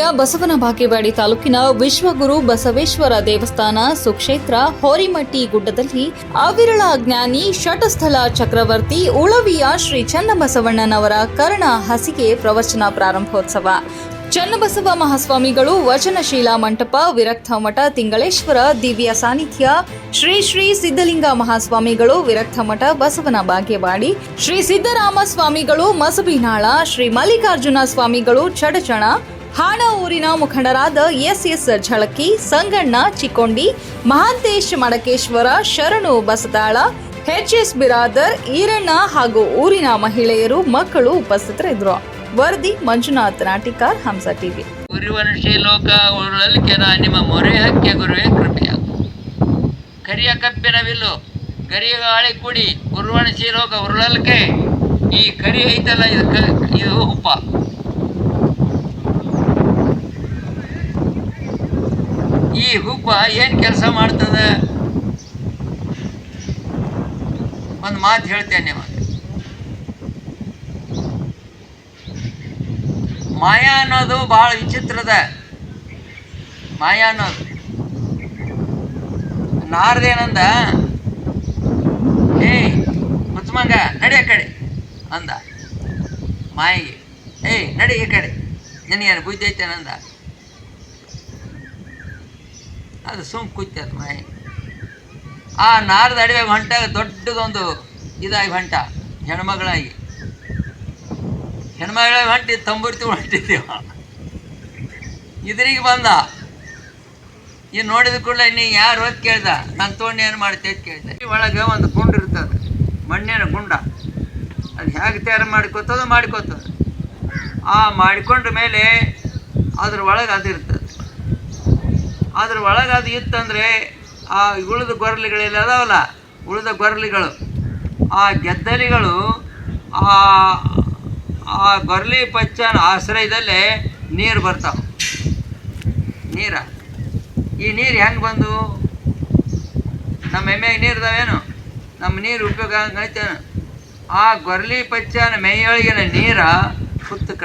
ಬಸವನ ಬಾಗೇವಾಡಿ ತಾಲೂಕಿನ ವಿಶ್ವಗುರು ಬಸವೇಶ್ವರ ದೇವಸ್ಥಾನ ಸುಕ್ಷೇತ್ರ ಹೋರಿಮಟ್ಟಿ ಗುಡ್ಡದಲ್ಲಿ ಅವಿರಳ ಜ್ಞಾನಿ ಷಟಸ್ಥಲ ಚಕ್ರವರ್ತಿ ಉಳವಿಯ ಶ್ರೀ ಚನ್ನಬಸವಣ್ಣನವರ ಕರ್ಣ ಹಸಿಗೆ ಪ್ರವಚನ ಪ್ರಾರಂಭೋತ್ಸವ. ಚನ್ನಬಸವ ಮಹಾಸ್ವಾಮಿಗಳು ವಚನಶೀಲ ಮಂಟಪ, ವಿರಕ್ತ ಮಠ, ತಿಂಗಳೇಶ್ವರ ದಿವ್ಯ ಸಾನ್ನಿಧ್ಯ ಶ್ರೀ ಶ್ರೀ ಸಿದ್ಧಲಿಂಗ ಮಹಾಸ್ವಾಮಿಗಳು, ವಿರಕ್ತ ಮಠ, ಬಸವನ ಬಾಗೇವಾಡಿ, ಶ್ರೀ ಸಿದ್ದರಾಮ ಸ್ವಾಮಿಗಳು ಮಸಬಿನಾಳ, ಶ್ರೀ ಮಲ್ಲಿಕಾರ್ಜುನ ಸ್ವಾಮಿಗಳು, ಚಡಚಣ ಹಾಣ ಊರಿನ ಮುಖಂಡರಾದ S S Jhalaki, Sanganna Chikkondi, Mahantesh Madakeshwar, Sharanu Basadal H S Biradar, Iranna ಹಾಗೂ ಊರಿನ ಮಹಿಳೆಯರು, ಮಕ್ಕಳು ಉಪಸ್ಥಿತರಿದ್ದರು. ವರದಿ ಮಂಜುನಾಥ್ ನಾಟಿಕಾರ್, ಹಂಸ ಟಿವಿ. ಗುರುವನುಷಿ ಲೋಕ ನಿಮ್ಮ ಮೊರೆ ಹಕ್ಕೆ ಗುರುವೇ ಕೃಪೆಯ. ಕರಿಯ ಕಪ್ಪಿನ ಬಿಲ್ಲು ಕರಿಯ ಗಾಳಿ ಕುಡಿ ಉರುವಣಿಸಿ ಲೋಕ ಉರುಳಲ್ಕೆ ಈ ಕರಿ ಐತಲ್ಲ, ಇದು ಇದು ಉಪ್ಪ ಹುಬ್ಬ ಏನು ಕೆಲಸ ಮಾಡ್ತದ? ಒಂದು ಮಾತು ಹೇಳ್ತೇನೆ ನಿಮಗೆ. ಮಾಯಾ ಅನ್ನೋದು ಭಾಳ ವಿಚಿತ್ರದ. ಮಾಯಾ ಅನ್ನೋದು. ನಾರದೇನಂದ? ಏಯ್, ಮುಚ್ಚಮಂಗ, ನಡಿ ಆ ಕಡೆ ಅಂದ. ಮಾಯಿಗೆ, ಏಯ್, ನಡಿ ಈ ಕಡೆ. ನಿನಗೇನು ಬುದ್ಧಿ ಐತೇನಂದ? ಅದು ಸುಮ್ ಕುಚ್ಚದ ಮೈ ಆ ನಾರದ ಅಡವೆ ಹೊಂಟಾಗ ದೊಡ್ಡದೊಂದು ಇದಾಗಿ ಹೊಂಟ, ಹೆಣ್ಮಗಳಾಗಿ. ಹೆಣ್ಮಗಳ ಹೊಂಟಿ ತಂಬುರ್ತಿ ಹೊಂಟಿದ್ದೀವ ಇದ್ರಿಗೆ ಬಂದ, ಈ ನೋಡಿದ ಕೂಡಲೇ ನೀ ಯಾರು ಹೋಗಿ ಕೇಳ್ದ? ನಾನು ತೊಗೊಂಡು ಏನು ಮಾಡ್ತೆ ಅಂತ ಕೇಳಿದೆ. ಒಳಗೆ ಒಂದು ಗುಂಡು ಇರ್ತದೆ, ಮಣ್ಣಿನ ಗುಂಡ. ಅದು ಹೇಗೆ ತಯಾರು ಮಾಡ್ಕೋತದ ಮಾಡ್ಕೋತದ ಆ ಮಾಡಿಕೊಂಡ ಮೇಲೆ ಅದ್ರ ಒಳಗೆ ಅದು ಇರ್ತದೆ ಅದ್ರ ಒಳಗೆ ಅದು ಇತ್ತಂದರೆ ಆ ಉಳಿದ ಗೊರಲಿಗಳೆಲ್ಲ ಅದಾವಲ್ಲ, ಉಳಿದ ಗೊರಲಿಗಳು. ಆ ಗೆದ್ದಲಿಗಳು ಆ ಆ ಗೊರಲಿ ಪಚ್ಚನ ಆಶ್ರಯದಲ್ಲಿ ನೀರು ಬರ್ತಾವೆ. ನೀರ. ಈ ನೀರು ಹೆಂಗೆ ಬಂದು? ನಮ್ಮ ಎಮ್ಮೆಗೆ ನೀರು ಇದಾವೇನು? ನಮ್ಮ ನೀರು ಉಪಯೋಗ ಆ ಗೊರಲಿ ಪಚ್ಚನ ಮೈಯೊಳಗಿನ ನೀರ ಸುತ್ತ